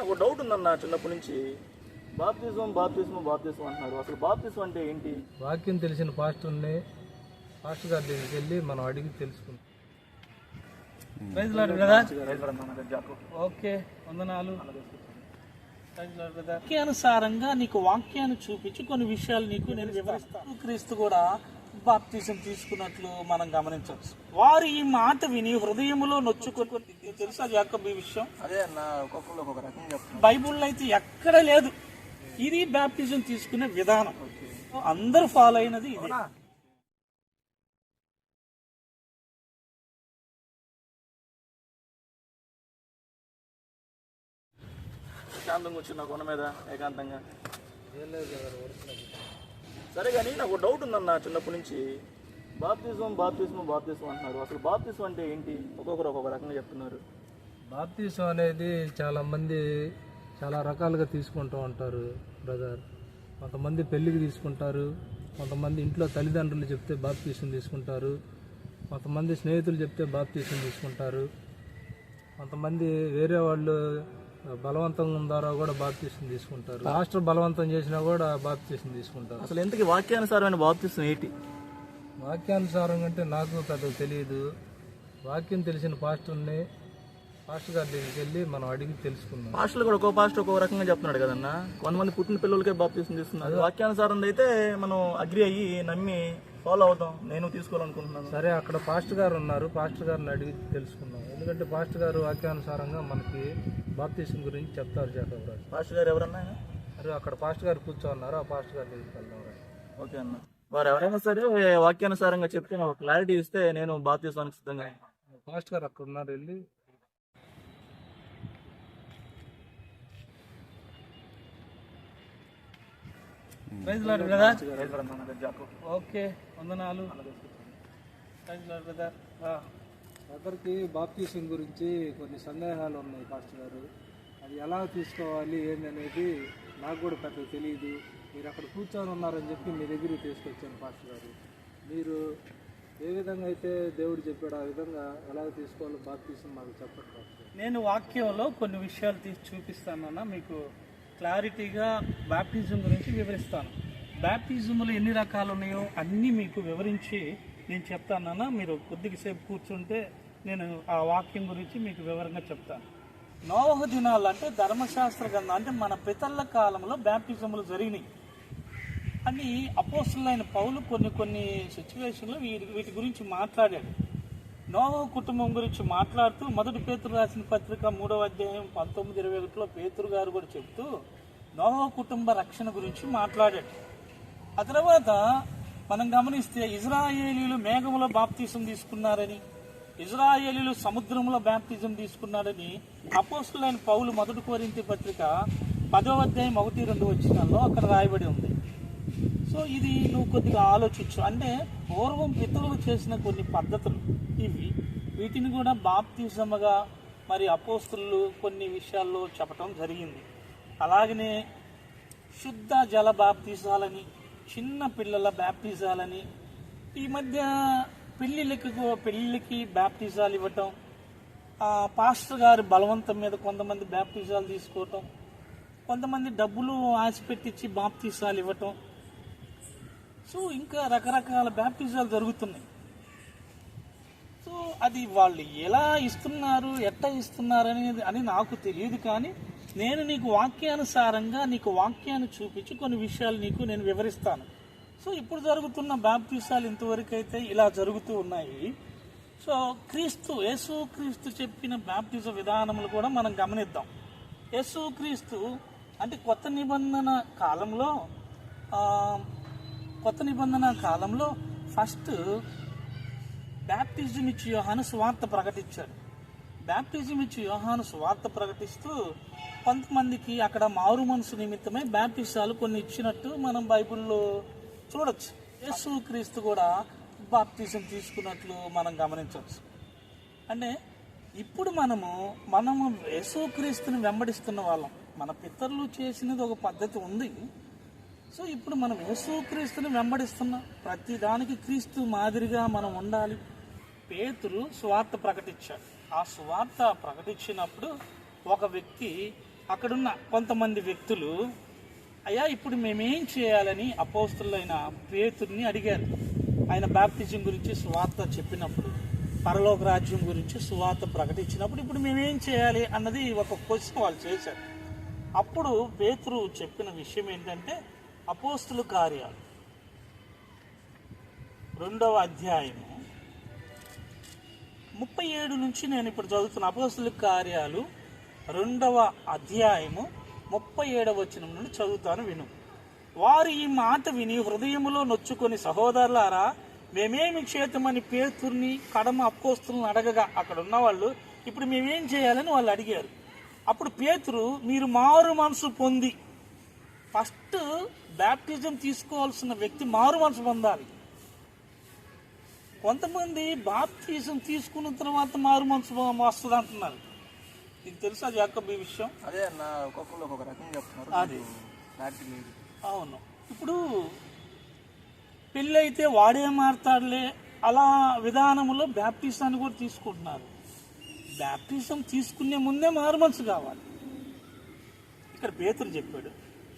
నాకు ఒక డౌట్ ఉందన్న చిన్నప్పటి నుంచి. బాప్తిజం బాప్తిజం బాప్తిజం అంటున్నారు. అసలు బాప్తిజం అంటే ఏంటి? వాక్యం తెలిసిన పాస్టర్ని పాస్టర్ గారి దగ్గరికి వెళ్ళి మనం అడిగి తెలుసుకుంటాం ప్రైజ్ లాడ్ బ్రదర్ ఓకే వందనాలు. వాక్యానుసారంగా నీకు వాక్యాన్ని చూపించి కొన్ని విషయాలు నీకు నేను వివరిస్తాను. క్రీస్తు కూడా బాప్తిజం తీసుకున్నట్లు మనం గమనించవచ్చు. వారు ఈ మాట విని హృదయములో నొచ్చుకొని నీకు తెలుసా యాకబ్ ఈ విషయం? అదే అన్న ఒక్కొక్కరు ఒక్కొక్క బైబుల్లో అయితే ఎక్కడ లేదు. ఇది బాప్తిజం తీసుకునే విధానం. అందరూ ఫాలో అయినది ఇది. శాంతంగా వచ్చిన కొండ మీద ఏకాంతంగా. సరే కానీ నాకు డౌట్ ఉందన్న చిన్నప్పటి నుంచి. బాప్తిజం బాప్తిజం బాప్తిజం అంటున్నారు. అసలు బాప్తిజం అంటే ఏంటి? ఒక్కొక్కరు ఒక్కొక్క రకంగా చెప్తున్నారు. బాప్తీసం అనేది చాలా మంది చాలా రకాలుగా తీసుకుంటూ ఉంటారు బ్రదర్ కొంతమంది పెళ్ళికి తీసుకుంటారు కొంతమంది ఇంట్లో తల్లిదండ్రులు చెప్తే బాప్తీసం తీసుకుంటారు కొంతమంది స్నేహితులు చెప్తే బాప్తీసం తీసుకుంటారు కొంతమంది వేరే వాళ్ళు బలవంతం ద్వారా కూడా బాప్తీసం తీసుకుంటారు. రాష్ట్ర బలవంతం చేసినా కూడా బాప్తీసం తీసుకుంటారు. అసలు ఎంతకి వాక్యానుసారమైన బాప్తిజం ఏంటి? వాక్యానుసారం అంటే నాకు పెద్దగా తెలియదు వాక్యం తెలిసిన పాస్టర్ని పాస్టర్ గారి దగ్గరికి వెళ్ళి మనం అడిగి తెలుసుకుందాం. పాస్టర్లు కూడా ఒక్కో పాస్టర్ ఒక్కో రకంగా చెప్తున్నాడు కదన్న. కొంతమంది పుట్టిన పిల్లలకే బాప్తిజం తీసుకున్నారు వాక్యానుసారం అయితే మనం అగ్రి అయ్యి నమ్మి ఫాలో అవుతాం నేను తీసుకోవాలనుకుంటున్నాను. సరే అక్కడ పాస్టర్ గారు ఉన్నారు. పాస్టర్ గారిని అడిగి తెలుసుకుందాం. ఎందుకంటే పాస్టర్ గారు వాక్యానుసారంగా మనకి బాప్తీసం గురించి చెప్తారు జాకబరాజు పాస్టర్ గారు ఎవరన్నా మరి అక్కడ పాస్టర్ గారు కూర్చోన్నారు. ఆ పాస్టర్ గారి దగ్గరికి వెళ్దాం. ఓకే అన్న. వారు ఎవరైనా సరే వాక్యానుసారంగా చెప్తే నాకు క్లారిటీ ఇస్తే నేను బాప్తిజానికి సిద్ధంగా. పాస్టర్ గారు అక్కడ ఉన్నారు వెళ్ళి. ప్రైజ్ లాడ్ బ్రదర్ ఓకే వందనాలు. ప్రైజ్ లాడ్ బ్రదర్ బ్రదర్కి బాప్తీసం గురించి కొన్ని సందేహాలు ఉన్నాయి పాస్టర్ గారు. అది ఎలా తీసుకోవాలి ఏందనేది నాకు కూడా పెద్దగా తెలియదు మీరు అక్కడ కూర్చొని ఉన్నారని చెప్పి మీ దగ్గరికి తీసుకొచ్చాను పాస్టర్ గారు. మీరు ఏ విధంగా అయితే దేవుడు చెప్పాడు ఆ విధంగా ఎలా తీసుకోవాలో బాప్తీసం మాకు చెప్పండి నేను వాక్యంలో కొన్ని విషయాలు తీసి చూపిస్తానన్న మీకు క్లారిటీగా బ్యాప్టిజం గురించి వివరిస్తాను. బ్యాప్టిజంలో ఎన్ని రకాలు ఉన్నాయో అన్నీ మీకు వివరించి నేను చెప్తానన్న మీరు కొద్దిగా సేపు కూర్చుంటే నేను ఆ వాక్యం గురించి మీకు వివరంగా చెప్తాను. నోవహ దినాలు అంటే ధర్మశాస్త్ర గ్రంథం అంటే మన పితళ్ళ కాలంలో బ్యాప్టిజములు జరిగినాయి. అని అపోస్తులైన పౌలు కొన్ని కొన్ని సిచ్యువేషన్లో వీటి వీటి గురించి మాట్లాడాడు. నోహ కుటుంబం గురించి మాట్లాడుతూ మొదటి పేతురు రాసిన పత్రిక మూడవ అధ్యాయం పంతొమ్మిది ఇరవై ఒకటిలో పేతురు గారు కూడా చెబుతూ నోహ కుటుంబ రక్షణ గురించి మాట్లాడాడు. ఆ తర్వాత మనం గమనిస్తే ఇజ్రాయేలీలు మేఘములో బాప్తీసం తీసుకున్నారని ఇజ్రాయేలీలు సముద్రంలో బ్యాప్తిజం తీసుకున్నారని అపోస్తులైన పౌలు మొదటి కోరింతి పత్రిక పదవ అధ్యాయం ఒకటి రెండు వచ్చినాల్లో అక్కడ రాయబడి ఉంది. సో ఇది నువ్వు కొద్దిగా ఆలోచించు. అంటే పూర్వం పితరులు చేసిన కొన్ని పద్ధతులు ఇవి. వీటిని కూడా బాప్తిజమగా మరి అపోస్తులు కొన్ని విషయాల్లో చెప్పటం జరిగింది. అలాగనే శుద్ధ జల బాప్తిజాలని చిన్న పిల్లల బ్యాప్తిజాలని ఈ మధ్య పెళ్ళిళ్ళకి పెళ్ళిళ్ళకి బ్యాప్తిజాలు ఇవ్వటం పాస్టర్ గారి బలవంతం మీద కొంతమంది బ్యాప్తిజాలు తీసుకోవటం కొంతమంది డబ్బులు ఆశపెట్టించి బాప్తిజాలు ఇవ్వటం సో ఇంకా రకరకాల బ్యాప్టిజాలు జరుగుతున్నాయి. సో అది వాళ్ళు ఎలా ఇస్తున్నారు ఎట్ట ఇస్తున్నారు అనేది అని నాకు తెలియదు కానీ నేను నీకు వాక్యానుసారంగా నీకు వాక్యాన్ని చూపించి కొన్ని విషయాలు నీకు నేను వివరిస్తాను. సో ఇప్పుడు జరుగుతున్న బాప్తిసాలు ఇంతవరకు అయితే ఇలా జరుగుతూ ఉన్నాయి. సో క్రీస్తు యేసు క్రీస్తు చెప్పిన బాప్తిజ విధానములు కూడా మనం గమనిద్దాం. యేసు క్రీస్తు అంటే కొత్త నిబంధన కాలంలో కొత్త నిబంధన కాలంలో ఫస్ట్ బ్యాప్టిజం ఇచ్చి యోహాను సువార్త ప్రకటించాడు బ్యాప్టిజం ఇచ్చి యోహాను సువార్త ప్రకటిస్తూ కొంతమందికి అక్కడ మారు మనసు నిమిత్తమై బ్యాప్టిజాలు కొన్ని ఇచ్చినట్టు మనం బైబిల్లో చూడొచ్చు. యేసు క్రీస్తు కూడా బాప్టిజం తీసుకున్నట్లు మనం గమనించవచ్చు. అంటే ఇప్పుడు మనము మనము యేసుక్రీస్తుని వెంబడిస్తున్న వాళ్ళం. మన పితరులు చేసినది ఒక పద్ధతి ఉంది. సో ఇప్పుడు మనం యేసుక్రీస్తుని వెంబడిస్తున్నాం ప్రతి దానికి క్రీస్తు మాదిరిగా మనం ఉండాలి. పేతురు స్వార్థ ప్రకటించాడు. ఆ స్వార్థ ప్రకటించినప్పుడు ఒక వ్యక్తి అక్కడున్న కొంతమంది వ్యక్తులు అయ్యా ఇప్పుడు మేమేం చేయాలని అపోస్తులైన పేతుర్ని అడిగారు. ఆయన బ్యాప్టిజం గురించి సువార్త చెప్పినప్పుడు పరలోక రాజ్యం గురించి సువార్త ప్రకటించినప్పుడు ఇప్పుడు మేమేం చేయాలి అన్నది ఒక క్వశ్చన్ వాళ్ళు చేశారు. అప్పుడు పేతురు చెప్పిన విషయం ఏంటంటే అపోస్తుల కార్యాలు. రెండవ అధ్యాయము. ముప్పై ఏడు నుంచి నేను ఇప్పుడు చదువుతున్న అపోస్తుల కార్యాలు రెండవ అధ్యాయము ముప్పై ఏడవ వచనం నుండి చదువుతాను విను. వారు ఈ మాట విని హృదయములో నొచ్చుకొని సహోదరులారా మేమేమి చేతమని పేతుర్ని కడమ అపోస్తులను అడగగా అక్కడ ఉన్నవాళ్ళు ఇప్పుడు మేమేం చేయాలని వాళ్ళు అడిగారు. అప్పుడు పేతురు మీరు మారు మనసు పొంది ఫస్ట్ బ్యాప్టిజం తీసుకోవాల్సిన వ్యక్తి మారు మనసు పొందాలి. కొంతమంది బాప్తిజం తీసుకున్న తర్వాత మారు మనసు వస్తుంది అంటున్నారు. ఇది తెలుసా జాకబ్ ఈ విషయం? అదే అన్న ఒక్కొక్కరు ఒక్కొక్క రకంగా చెప్తున్నారు. అది. అవును. ఇప్పుడు పెళ్ళి అయితే వాడే మారుతాడులే అలా విధానంలో బ్యాప్టిజాన్ని కూడా తీసుకుంటున్నారు. బ్యాప్టిజం తీసుకునే ముందే మారు మనసు కావాలి. ఇక్కడ పేతురు చెప్పాడు.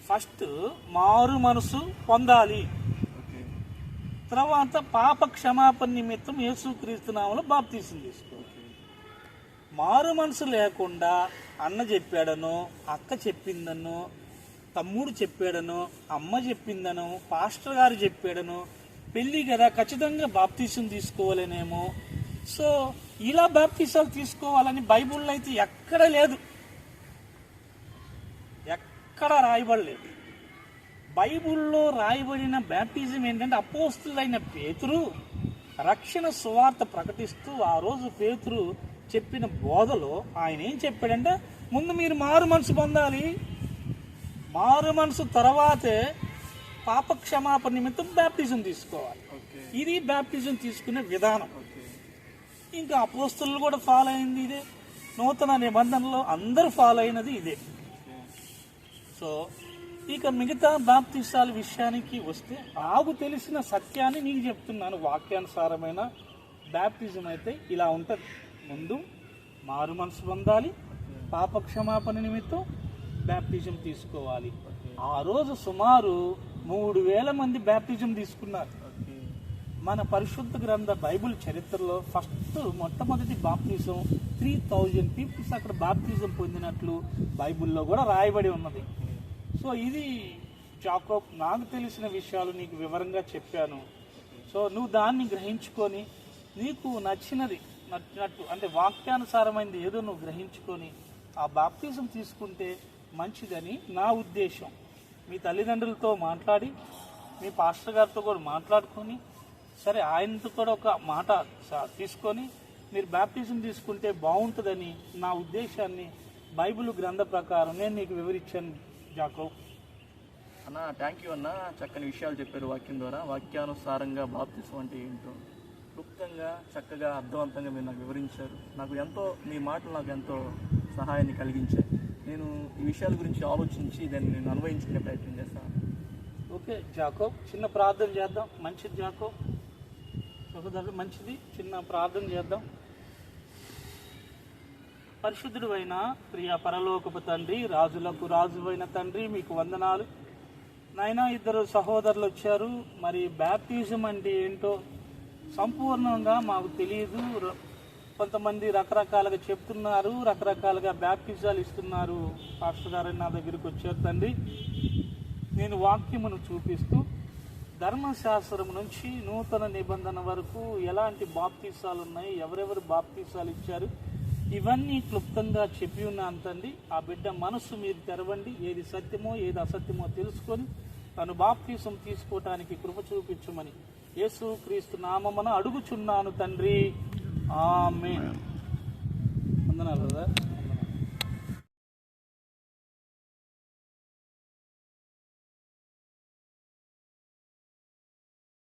ఫస్ట్ మారు మనసు పొందాలి. తర్వాత పాప క్షమాపణ నిమిత్తం యేసుక్రీస్తు నామలో బాప్తీసం తీసుకో. మారు మనసు లేకుండా అన్న చెప్పాడనో అక్క చెప్పిందనో తమ్ముడు చెప్పాడనో అమ్మ చెప్పిందనో పాస్టర్ గారు చెప్పాడనో పెళ్ళి కదా ఖచ్చితంగా బాప్తీసం తీసుకోవాలనేమో. సో ఇలా బాప్తీసాలు తీసుకోవాలని బైబుల్లో అయితే ఎక్కడ లేదు. ఎక్కడ రాయబడలేదు. బైబిల్లో రాయబడిన బ్యాప్టిజం ఏంటంటే అపోస్తులైన పేతురు రక్షణ సువార్త ప్రకటిస్తూ ఆ రోజు పేతురు చెప్పిన బోధలో ఆయన ఏం చెప్పాడంటే ముందు మీరు మారు మనసు పొందాలి. మారు మనసు తర్వాతే పాప క్షమాపణ నిమిత్తం బ్యాప్టిజం తీసుకోవాలి. ఇది బ్యాప్టిజం తీసుకునే విధానం. ఇంకా అపోస్తులు కూడా ఫాలో అయింది ఇదే. నూతన నిబంధనలో అందరూ ఫాలో అయినది ఇదే. సో ఇక మిగతా బాప్తిసాల విషయానికి వస్తే నాకు తెలిసిన సత్యాన్ని నీకు చెప్తున్నాను. వాక్యానుసారమైన బ్యాప్టిజం అయితే ఇలా ఉంటుంది. ముందు మారు మనసు పొందాలి. పాప క్షమాపణ నిమిత్తం బ్యాప్టిజం తీసుకోవాలి. ఆ రోజు సుమారు మూడు వేల మంది బ్యాప్టిజం తీసుకున్నారు. మన పరిశుద్ధ గ్రంథ బైబిల్ చరిత్రలో ఫస్ట్ మొట్టమొదటి బాప్తిజం త్రీ థౌజండ్ పీపుల్స్ అక్కడ బాప్తిజం పొందినట్లు బైబిల్లో కూడా రాయబడి ఉన్నది. సో ఇది జాకోబ్ నాకు తెలిసిన విషయాలు నీకు వివరంగా చెప్పాను. సో నువ్వు దాన్ని గ్రహించుకొని నీకు నచ్చినది నచ్చినట్టు అంటే వాక్యానుసారమైనది ఏదో నువ్వు గ్రహించుకొని ఆ బాప్తిజం తీసుకుంటే మంచిదని నా ఉద్దేశం. మీ తల్లిదండ్రులతో మాట్లాడి మీ పాస్టర్ గారితో కూడా మాట్లాడుకొని సరే ఆయనతో కూడా ఒక మాట స- తీసుకొని మీరు బ్యాప్టిజం తీసుకుంటే బాగుంటుందని నా ఉద్దేశాన్ని బైబిల్ గ్రంథ ప్రకారం నేను నీకు వివరించాను. జాకో. అన్న థ్యాంక్ యూ అన్న. చక్కని విషయాలు చెప్పారు వాక్యం ద్వారా. వాక్యానుసారంగా బాప్తిసం అంటే ఏంటో క్లుప్తంగా చక్కగా అర్థవంతంగా మీరు నాకు వివరించారు. నాకు ఎంతో మీ మాటలు నాకు ఎంతో సహాయాన్ని కలిగించాయి. నేను ఈ విషయాల గురించి ఆలోచించి దాన్ని నేను అన్వయించుకునే ప్రయత్నం చేస్తాను. ఓకే జాకో చిన్న ప్రార్థన చేద్దాం. మంచిది జాకో. సహోదరుడు మంచిది. చిన్న ప్రార్థన చేద్దాం. పరిశుద్ధుడు అయిన ప్రియ పరలోకపు తండ్రి రాజులకు రాజువైన తండ్రి మీకు వందనాలు. నాయనా ఇద్దరు సహోదరులు వచ్చారు. మరి బ్యాప్టిజం అంటే ఏంటో సంపూర్ణంగా మాకు తెలియదు కొంతమంది రకరకాలుగా చెప్తున్నారు రకరకాలుగా బ్యాప్టిజాలు ఇస్తున్నారు. పాస్టర్ గారు నా దగ్గరికి వచ్చారు తండ్రి. నేను వాక్యమును చూపిస్తూ ధర్మశాస్త్రం నుంచి నూతన నిబంధన వరకు ఎలాంటి బాప్తీసాలు ఉన్నాయి ఎవరెవరు బాప్తీసాలు ఇచ్చారు ఇవన్నీ క్లుప్తంగా చెప్పి ఉన్నాను ఆ బిడ్డ మనస్సు మీరు తెరవండి. ఏది సత్యమో ఏది అసత్యమో తెలుసుకొని తను బాప్తీసం తీసుకోవటానికి కృప చూపించమని యేసు క్రీస్తు నామమున అడుగుచున్నాను తండ్రి. ఆమె వందనాలు కదా